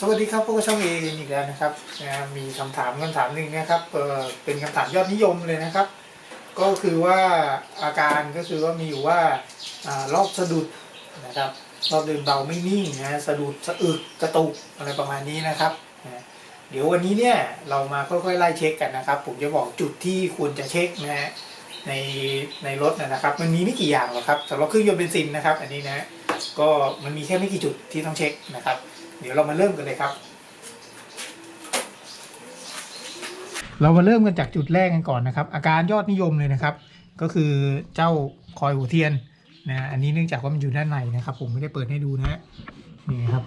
สวัสดีครับพวกบช่องเออีกแล้วนะครับนะมีคำถามคำถามหนึ่งนะครับเออเป็นคำถามยอดนิยมเลยนะครับ ก็คือว่าอาการก็คือว่ามีอยู่ว่าอารอบสะดุดนะครับรอบเดินเบาไม่นิ่งนะสะดุดสะอึกกระตุกอะไรประมาณนี้นะครับนะเดี๋ยววันนี้เนี่ยเรามาค่อยๆไล่เช็คกันนะครับ ผมจะบอกจุดที่ควรจะเช็คนะฮะในในรถนะนะครับ มันมีไม่กี่อย่างหรอกครับสำหรับเครื่องยนต์เบนซินนะครับ อันนี้นะ ก็มันมีแค่ไม่กี่จุดที่ต้องเช็คนะครับ เดี๋ยวเรามาเริ่มกันเลยครับ เรามาเริ่มกันจากจุดแรกกันก่อนนะครับ อาการยอดนิยมเลยนะครับ ก็คือเจ้าคอยหัวเทียนนะอันนี้เนื่องจากว่ามันอยู่ด้านในนะครับ ผมไม่ได้เปิดให้ดูนะฮะนี่ครับ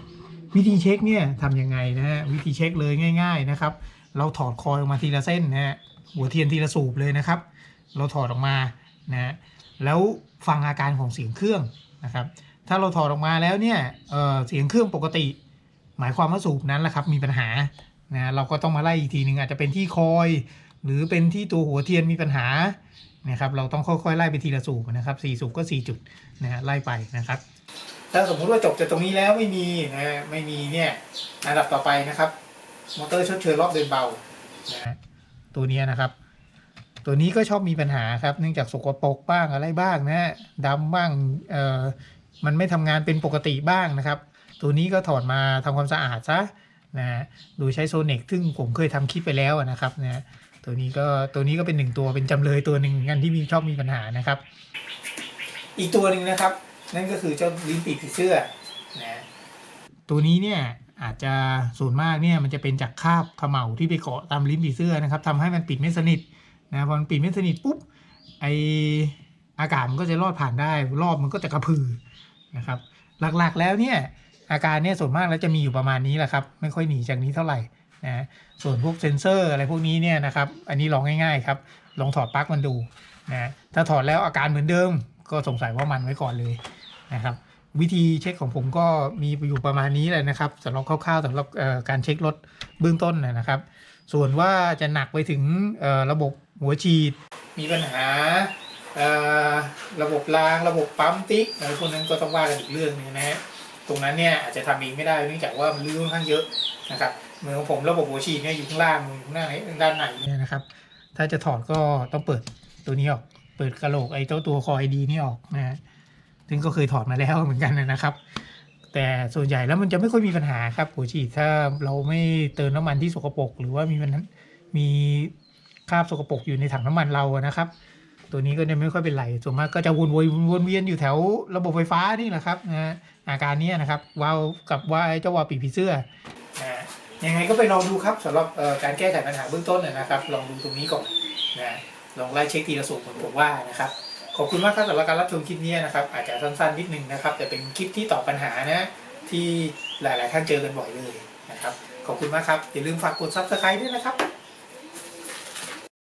วิธีเช็คเนี่ยทำยังไงนะฮะวิธีเช็คเลยง่าย ๆนะครับ เราถอดคอยออกมาทีละเส้นนะฮะหัวเทียนทีละสูบเลยนะครับ เราถอดออกมานะฮะแล้วฟังอาการของเสียงเครื่องนะครับ ถ้าเราถอดออกมาแล้วเนี่ยเอ่อเสียงเครื่องปกติ หมายความว่าสูบนั้นแหละครับมีปัญหานะเราก็ต้องมาไล่อีกทีหนึ่งอาจจะเป็นที่คอย หรือเป็นที่ตัวหัวเทียนมีปัญหานะครับเราต้องค่อยๆไล่ไปทีละสูบนะครับสี่สูบก็สี่จุดนะฮะไล่ไปนะครับ ถ้าสมมุติว่าจบจากตรงนี้แล้วไม่มีนะฮะไม่มีเนี่ยอันดับต่อไปนะครับมอเตอร์ชดเชยรอบเดินเบานะฮะตัวเนี้ยนะครับ ตัวนี้ก็ชอบมีปัญหาครับ เนื่องจากสกปรกบ้างอะไรบ้างนะฮะดำบ้างเอ่อ มันไม่ทำงานเป็นปกติบ้างนะครับ ตัวนี้ก็ถอดมาทำความสะอาดซะนะฮะโดยใช้โซเน็กซึ่งผมเคยทำคลิปไปแล้วนะครับนะฮะตัวนี้ก็ตัวนี้ก็เป็นหนึ่งตัวเป็นจำเลยตัวหนึ่งเหมือนกันที่มีชอบมีปัญหานะครับ อีกตัวหนึ่งนะครับ นั่นก็คือเจ้าลิ้นปีกผีเสื้อนะตัวนี้เนี่ยอาจจะส่วนมากเนี่ยมันจะเป็นจากคราบเขม่าที่ไปเกาะตามลิ้นผีเสื้อนะครับทำให้มันปิดไม่สนิทนะพอมันปิดไม่สนิทปุ๊บไออากาศมันก็จะรอดผ่านได้ รอบมันก็จะกระพือ นะครับ หลักๆแล้วเนี่ยอาการเนี่ยส่วนมากแล้วจะมีอยู่ประมาณนี้แหละครับ ไม่ค่อยหนีจากนี้เท่าไหร่นะส่วนพวกเซนเซอร์อะไรพวกนี้เนี่ยนะครับอันนี้ลองง่ายๆครับลองถอดปลั๊กมันดูนะถ้าถอดแล้วอาการเหมือนเดิม ก็สงสัยว่ามันไว้ก่อนเลยนะครับวิธีเช็คของผมก็มีอยู่ประมาณนี้เลยนะครับสำหรับคร่าวๆสำหรับการเช็ครถเบื้องต้นนะครับ ส่วนว่าจะหนักไปถึงระบบหัวฉีด มีปัญหา ระบบรางระบบปั๊มติ๊กอะไรพวกนั้นก็ต้องว่ากันอีกเรื่องหนึงนะฮะตรงนั้นเนี่ยอาจจะทำเองไม่ได้เนื่องจากว่ามันลื่นค่อนข้างเยอะนะครับเหมือนของผมระบบหัวฉีดเนี่ยอยู่ข้างล่างอยู่ข้างหน้าด้านในเนี่ยนะครับ ถ้าจะถอดก็ต้องเปิดตัวนี้ออก เปิดกระโหลกไอ้เจ้าตัวคอยดีนี่ออกนะฮะซึ่งก็เคยถอดมาแล้วเหมือนกันนะครับ แต่ส่วนใหญ่แล้วมันจะไม่ค่อยมีปัญหาครับหัวฉีดถ้าเราไม่เติมน้ำมันที่สกปรกหรือว่ามีมันมีคราบสกปรกอยู่ในถังน้ำมันเราอะนะครับ ตัวนี้ก็จะไม่ค่อยเป็นไรส่วนมากก็จะวนวนวนเวียนอยู่แถวระบบไฟฟ้านี่แหละครับนะอาการนี้นะครับวาวกับว่าเจ้าวาวปีผีเสื้อนะฮะยังไงก็ไปลองดูครับสำหรับการแก้ไขปัญหาเบื้องต้นนะครับ ลองดูตรงนี้ก่อนนะลองไล่เช็คทีละสูบเหมือนผมว่านะครับขอบคุณมากครับสำหรับการรับชมคลิปนี้นะครับ อาจจะสั้นๆนิดนึงนะครับ แต่เป็นคลิปที่ตอบปัญหานะที่หลายๆท่านเจอกันบ่อยเลยนะครับ ขอบคุณมากครับ อย่าลืมฝากกด subscribe ด้วยนะครับ